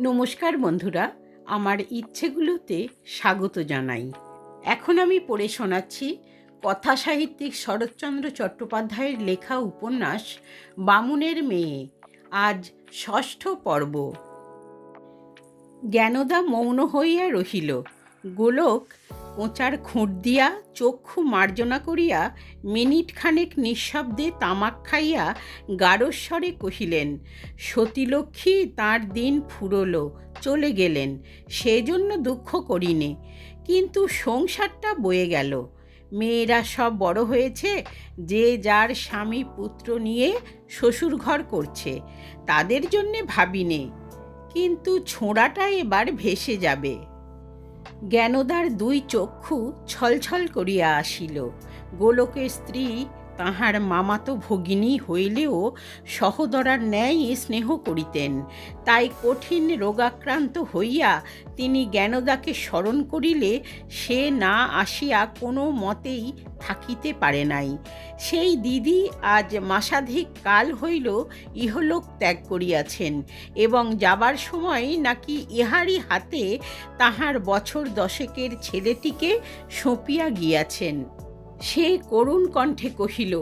নমস্কার বন্ধুরা, আমার ইচ্ছেগুলোতে স্বাগত জানাই। এখন আমি পড়ে শোনাচ্ছি কথা সাহিত্যিক শরৎচন্দ্র চট্টোপাধ্যায়ের লেখা উপন্যাস, বামুনের মেয়ে, আজ ষষ্ঠ পর্ব। জ্ঞানদা মৌন হইয়া রহিল, গোলক কোঁচার খুঁট দিয়া, চক্ষু মার্জনা করিয়া মিনিট খানেক নিঃশব্দে তামাক খাইয়া গারস্বরে কহিলেন, সতীলক্ষ্মী, তাঁর দিন ফুরলো, চলে গেলেন, সেজন্য দুঃখ করিনে। কিন্তু সংসারটা বয়ে গেল। মেয়েরা সব বড় হয়েছে, যে যার স্বামী পুত্র নিয়ে শ্বশুরঘর করছে, তাদের জন্যে ভাবিনে। কিন্তু ছোঁড়াটা এবার ভেসে যাবে। জ্ঞানদার দুই চক্ষু ছলছল করিয়া আসিল। গোলকের স্ত্রী তাহার মামাতো ভগিনী হইলেও সহদরার ন্যায় স্নেহ করিতেন। তাই কঠিন রোগাক্রান্ত হইয়া তিনি জ্ঞানদাকে স্মরণ করিলে সে না আসিয়া কোনো মতেই থাকিতে পারে নাই। সেই দিদি আজ মাসাধিক কাল হইল ইহলোক ত্যাগ করিয়াছেন এবং যাবার সময় নাকি ইহারই হাতে তাহার বছর দশেকের ছেলেটিকে সঁপিয়া গিয়াছেন। সে করুণ কণ্ঠে কহিল,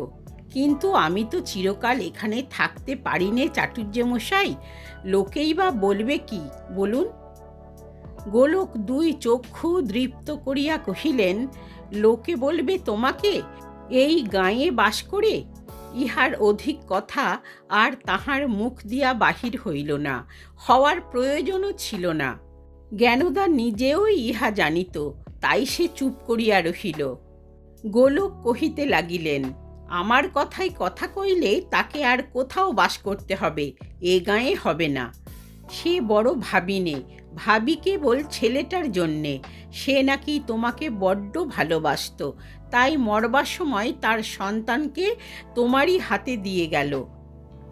কিন্তু আমি তো চিরকাল এখানে থাকতে পারি নে চাটুর্যমশাই লোকেই বা বলবে কি, বলুন? গোলক দুই চক্ষু দৃপ্ত করিয়া কহিলেন, লোকে বলবে তোমাকে, এই গাঁয়ে বাস করে? ইহার অধিক কথা আর তাহার মুখ দিয়া বাহির হইল না, হওয়ার প্রয়োজনও ছিল না। জ্ঞানদা নিজেও ইহা জানিত, তাই সে চুপ করিয়া রহিল। গোলক কহিতে লাগিলেন, আমার কথায় কথা কইলে তাকে আর কোথাও বাস করতে হবে, এ গাঁয়ে হবে না। সে বড় ভাবিনে, ভাবি কেবল ছেলেটার জন্যে, সে নাকি তোমাকে বড্ড ভালোবাসত, তাই মরবার সময় তার সন্তানকে তোমারই হাতে দিয়ে গেল।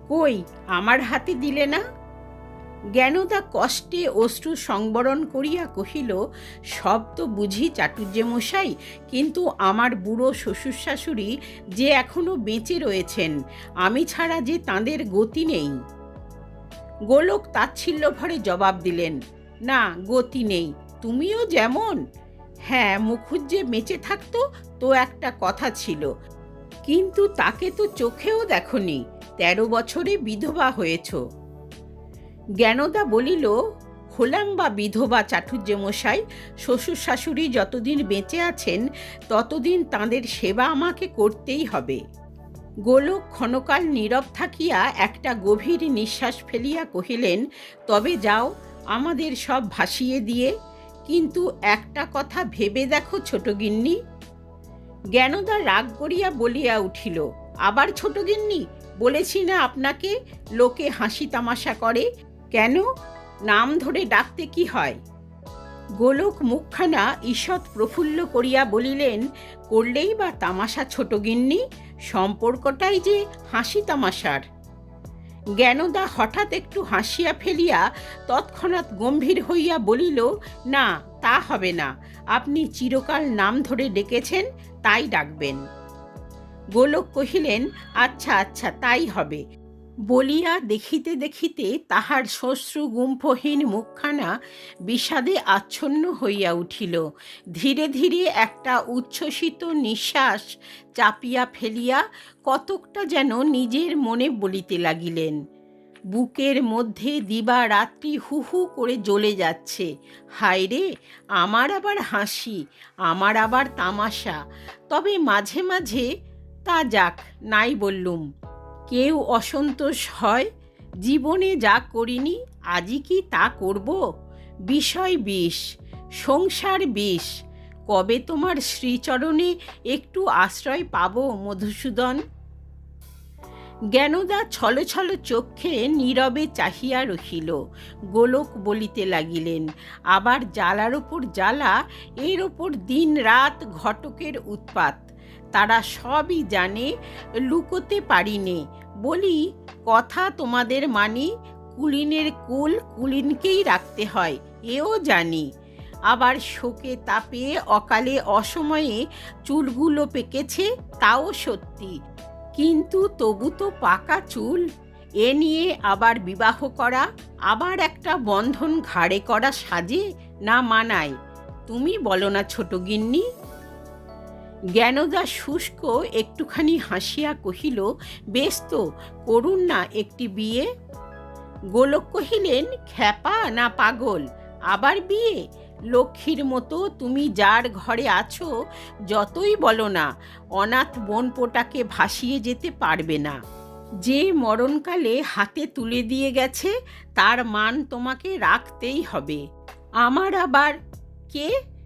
কই, আমার হাতে দিলে না? জ্ঞানদা কষ্টে অশ্রু সংবরণ করিয়া কহিল, সব তো বুঝি চাটুর্যে মশাই কিন্তু আমার বুড়ো শ্বশুর শাশুড়ি যে এখনও বেঁচে রয়েছেন, আমি ছাড়া যে তাঁদের গতি নেই। গোলক তাচ্ছিল্য ভরে জবাব দিলেন, না, গতি নেই, তুমিও যেমন। হ্যাঁ মুখুজ্জে বেঁচে থাকতো তো একটা কথা ছিল, কিন্তু তাকে তো চোখেও দেখনি, তেরো বছরে বিধবা হয়েছ। জ্ঞানদা বলিল হলাম বা বিধবা চাটুর্যে মশাই শ্বশুর শাশুড়ি যতদিন বেঁচে আছেন, ততদিন তাঁদের সেবা আমাকে করতেই হবে গোলক ক্ষণকাল নীরব থাকিয়া একটা গভীর নিঃশ্বাস ফেলিয়া কহিলেন, তবে যাও, আমাদের সব ভাসিয়ে দিয়ে, কিন্তু একটা কথা ভেবে দেখো ছোট গিন্নি জ্ঞানদা রাগ করিয়া বলিয়া উঠিল, আবার ছোট গিন্নি, বলেছি না আপনাকে, লোকে হাসি তামাশা করে কেন? নাম ধরে ডাকতে কি হয়? গোলক মুখখানা ঈষৎ প্রফুল্ল করিয়া বলিলেন, করলেই বা তামাশা ছোট গিন্নি, সম্পর্কটাই যে হাসি তামাশার। জ্ঞানদা হঠাৎ একটু হাসিয়া ফেলিয়া তৎক্ষণাৎ গম্ভীর হইয়া বলিল, না, তা হবে না। আপনি চিরকাল নাম ধরে ডেকেছেন, তাই ডাকবেন। গোলক কহিলেন আচ্ছা আচ্ছা তাই হবে। বলিয়া দেখিতে দেখিতে তাহার শ্বশ্রু গুম্ফহীন মুখখানা বিষাদে আচ্ছন্ন হইয়া উঠিল। ধীরে ধীরে একটা উচ্ছ্বসিত নিঃশ্বাস চাপিয়া ফেলিয়া কতকটা যেন নিজের মনে বলিতে লাগিলেন। বুকের মধ্যে দিবা রাত্রি হু হু করে জ্বলে যাচ্ছে। হায় রে, আমার আবার হাসি, আমার আবার তামাশা। তবে মাঝে মাঝে, তা যাক, নাই বললুম। কেউ অসন্তোষ হয়, জীবনে যা করিনি আজই কি তা করব? বিষয় বিষ, সংসার বিষ, কবে তোমার শ্রীচরণে একটু আশ্রয় পাব মধুসূদন? জ্ঞানদা ছল ছল চক্ষে নীরবে চাহিয়া রহিল, গোলক বলিতে লাগিলেন, আবার জ্বালার ওপর জ্বালা, এর ওপর দিন রাত ঘটকের উৎপাত। তারা সবই জানে, লুকোতে পারিনে। বলি, কথা তোমাদের মানি, কুলিনের কুল কুলিনকেই রাখতে হয়, এও জানি। আবার শোকে তাপে অকালে অসময়ে চুলগুলো পেকেছে, তাও সত্যি। কিন্তু তবু তো পাকা চুল। এ নিয়ে আবার বিবাহ করা, আবার একটা বন্ধন ঘাড়ে করা সাজে, না মানায়। তুমি বলো না ছোট গিন্নি। জ্ঞানদা শুষ্ক একটুখানি হাসিয়া কহিল, বেশ তো, করুন না একটি বিয়ে? গোলক কহিলেন, খ্যাপা না পাগল? আবার বিয়ে? লক্ষ্মীর মতো তুমি যার ঘরে আছো, যতই বলো না, অনাথ বোনপোটাকে ভাসিয়ে যেতে পারবে না। যে মরণকালে হাতে তুলে দিয়ে গেছে, তার মান তোমাকে রাখতেই হবে। আমার আবার কে?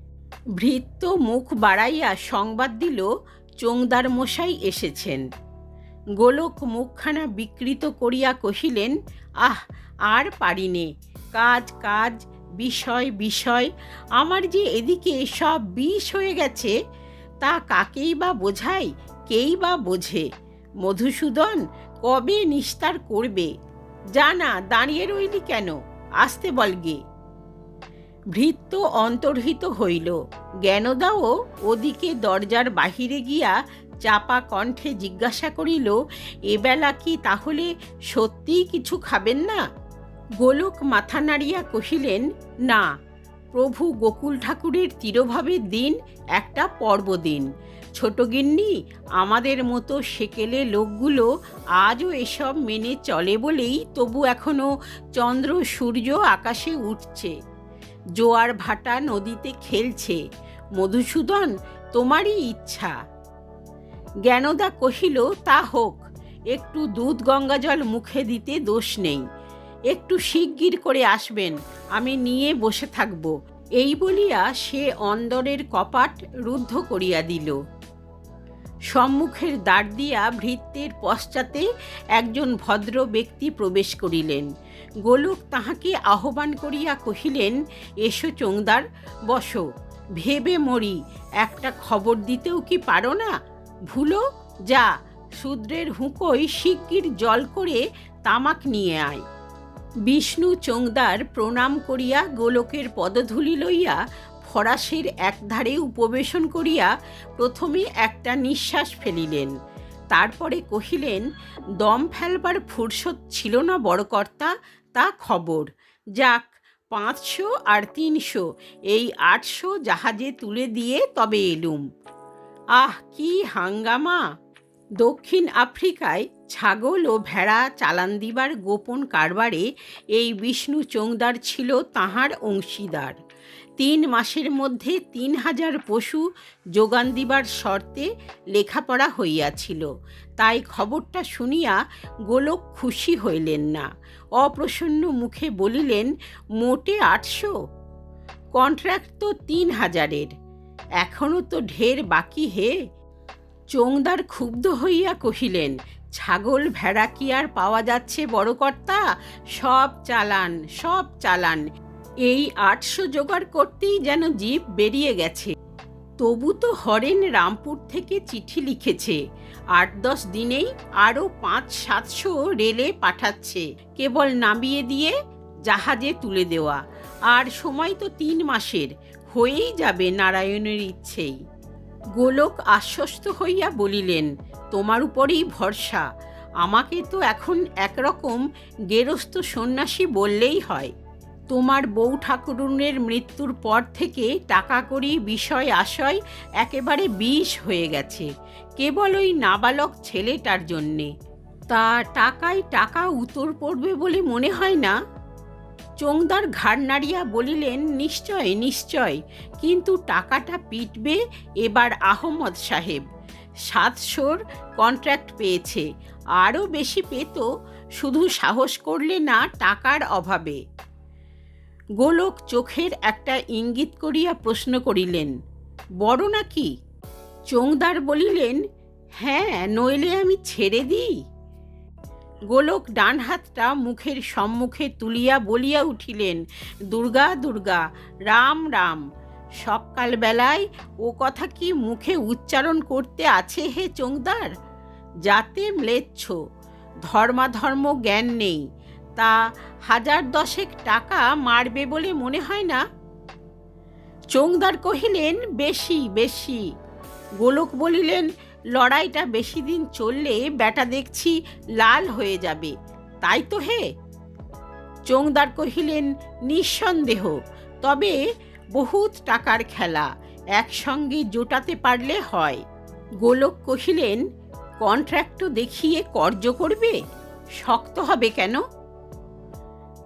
ভৃত্য মুখ বাড়াইয়া সংবাদ দিল, চোংদার মশাই এসেছেন। গোলক মুখখানা বিকৃত করিয়া কহিলেন, আহ, আর পারিনে। কাজ কাজ, বিষয় বিষয়, আমার যে এদিকে সব বিষ হয়ে গেছে, তা কাকেই বা বোঝাই কেই বা বোঝে? মধুসূদন কবে নিস্তার করবে? জানা দাঁড়িয়ে রইলি কেন? আসতে বলগে ভৃত্য অন্তর্হিত হইল। জ্ঞানদাও ওদিকে দরজার বাহিরে গিয়া চাপা কণ্ঠে জিজ্ঞাসা করিল, এবেলা কি তাহলে সত্যিই কিছু খাবেন না? গোলক মাথা নাড়িয়া কহিলেন, না, প্রভু গোকুল ঠাকুরের তিরোভাবের দিন একটা পর্বদিন। ছোটগিন্নি আমাদের মতো সেকেলে লোকগুলো আজও এসব মেনে চলে বলেই তবু এখনও চন্দ্র সূর্য আকাশে উঠছে। জোয়ার ভাটা নদীতে খেলছে। মধুসূদন, তোমারই ইচ্ছা। জ্ঞানদা কহিল, তা হোক, একটু দুধ গঙ্গাজল মুখে দিতে দোষ নেই। একটু শিগগির করে আসবেন, আমি নিয়ে বসে থাকব। এই বলিয়া সে অন্দরের কপাট রুদ্ধ করিয়া দিল। সম্মুখের দ্বার দিয়া ভৃত্যের পশ্চাতে একজন ভদ্র ব্যক্তি প্রবেশ করিলেন। গোলক তাহাকে আহ্বান করিয়া কহিলেন, এসো চোংদার, বসো। ভেবে মরি, একটা খবর দিতেও কি পারো না? ভুলো, যা। শূদ্রের হুঁকোই শিগগির জল করে তামাক নিয়ে আয়। বিষ্ণু চোংদার প্রণাম করিয়া গোলকের পদধূলি লইয়া ফরাসের একধারে উপবেশন করিয়া প্রথমে একটা নিঃশ্বাস ফেলিলেন। তারপরে কহিলেন, দম ফেলবার ফুরসত ছিল না বড়কর্তা তা খবর। যাক, পাঁচশো আর তিনশো, এই আটশো জাহাজে তুলে দিয়ে তবে এলুম। আহ, কি হাঙ্গামা! দক্ষিণ আফ্রিকায় ছাগল ও ভেড়া চালান দিবার গোপন কারবারে এই বিষ্ণু চোংদার ছিল তাহার অংশীদার। তিন মাসের মধ্যে তিন হাজার পশু যোগান দিবার শর্তে লেখাপড়া হইয়াছিল। তাই খবরটা শুনিয়া গোলক খুশি হইলেন না। অপ্রসন্ন মুখে বলিলেন, মোটে আটশো? কন্ট্রাক্ট তো তিন হাজারের। এখনও তো ঢের বাকি হে? চোংদার ক্ষুব্ধ হইয়া কহিলেন, ছাগল ভেড়া কি আর পাওয়া যাচ্ছে বড় কর্তা? সব চালান সব চালান। এই আটশো জোগাড় করতেই যেন জীব বেরিয়ে গেছে। তবু তো হরেন রামপুর থেকে চিঠি লিখেছে। আট দশ দিনেই আরও পাঁচ সাতশো রেলে পাঠাচ্ছে। কেবল নামিয়ে দিয়ে জাহাজে তুলে দেওয়া। আর সময় তো তিন মাসের। হয়েই যাবে নারায়ণের ইচ্ছেই। গোলক আশ্বস্ত হইয়া বলিলেন, তোমার উপরেই ভরসা। আমাকে তো এখন একরকম গেরস্থ সন্ন্যাসী বললেই হয়। তোমার বউ ঠাকুরুনের মৃত্যুর পর থেকে টাকা করি, বিষয়, আশয় একেবারে বিষ হয়ে গেছে। কেবল ওই নাবালক ছেলেটার জন্যে। তা টাকায় টাকা উতর পড়বে বলে মনে হয় না? চোংদার ঘাড় নাড়িয়া বলিলেন, নিশ্চয় নিশ্চয়। কিন্তু টাকাটা পিটবে এবার আহমদ সাহেব। সাতশোর কন্ট্রাক্ট পেয়েছে। আরও বেশি পেত, শুধু সাহস করলে না, টাকার অভাবে। গোলক চোখের একটা ইঙ্গিত করিয়া প্রশ্ন করিলেন, বড় নাকি? চোংদার বলিলেন হ্যাঁ নইলে আমি ছেড়ে দিই। গোলক ডান হাতটা মুখের সম্মুখে তুলিয়া বলিয়া উঠিলেন, দুর্গা দুর্গা, রাম রাম, সকালবেলায় ও কথা কি মুখে উচ্চারণ করতে আছে হে চোংদার? যাতে ম্লেচ্ছ, ধর্মাধর্ম জ্ঞান নেই তা হাজার দশেক টাকা মারবে বলে মনে হয় না? চোংদার কহিলেন, বেশি বেশি। গোলক বলিলেন, লড়াইটা বেশি দিন চললে ব্যাটা দেখছি লাল হয়ে যাবে। তাই তো হে? চোংদার কহিলেন, নিঃসন্দেহ। তবে বহুত টাকার খেলা, একসঙ্গে জোটাতে পারলে হয়। গোলক কহিলেন কন্ট্রাক্ট দেখিয়ে কর্য করবে? শক্ত হবে কেন?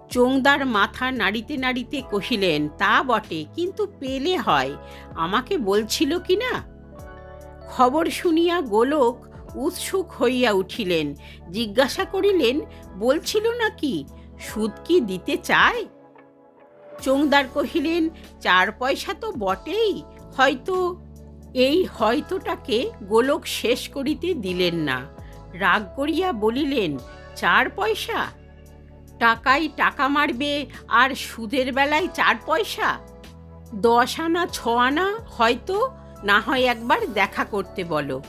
চোংদার মাথা নাড়িতে নাড়িতে কহিলেন, তা বটে, কিন্তু পেলে হয়, আমাকে বলছিল কি না? খবর শুনিয়া গোলক উৎসুক হইয়া উঠিলেন, জিজ্ঞাসা করিলেন, বলছিল নাকি, সুদ কি দিতে চায়? চোংদার কহিলেন, চার পয়সা তো বটেই, হয়তো, এই হয়তোটাকে গোলক শেষ করিতে দিলেন না। রাগ করিয়া বলিলেন, চার পয়সা? টাকাই টাকা মারবে আর সুদের বেলায় চার পয়সা? দশ আনা, ছ আনা হয়তো না হয় একবার দেখা করতে বলো।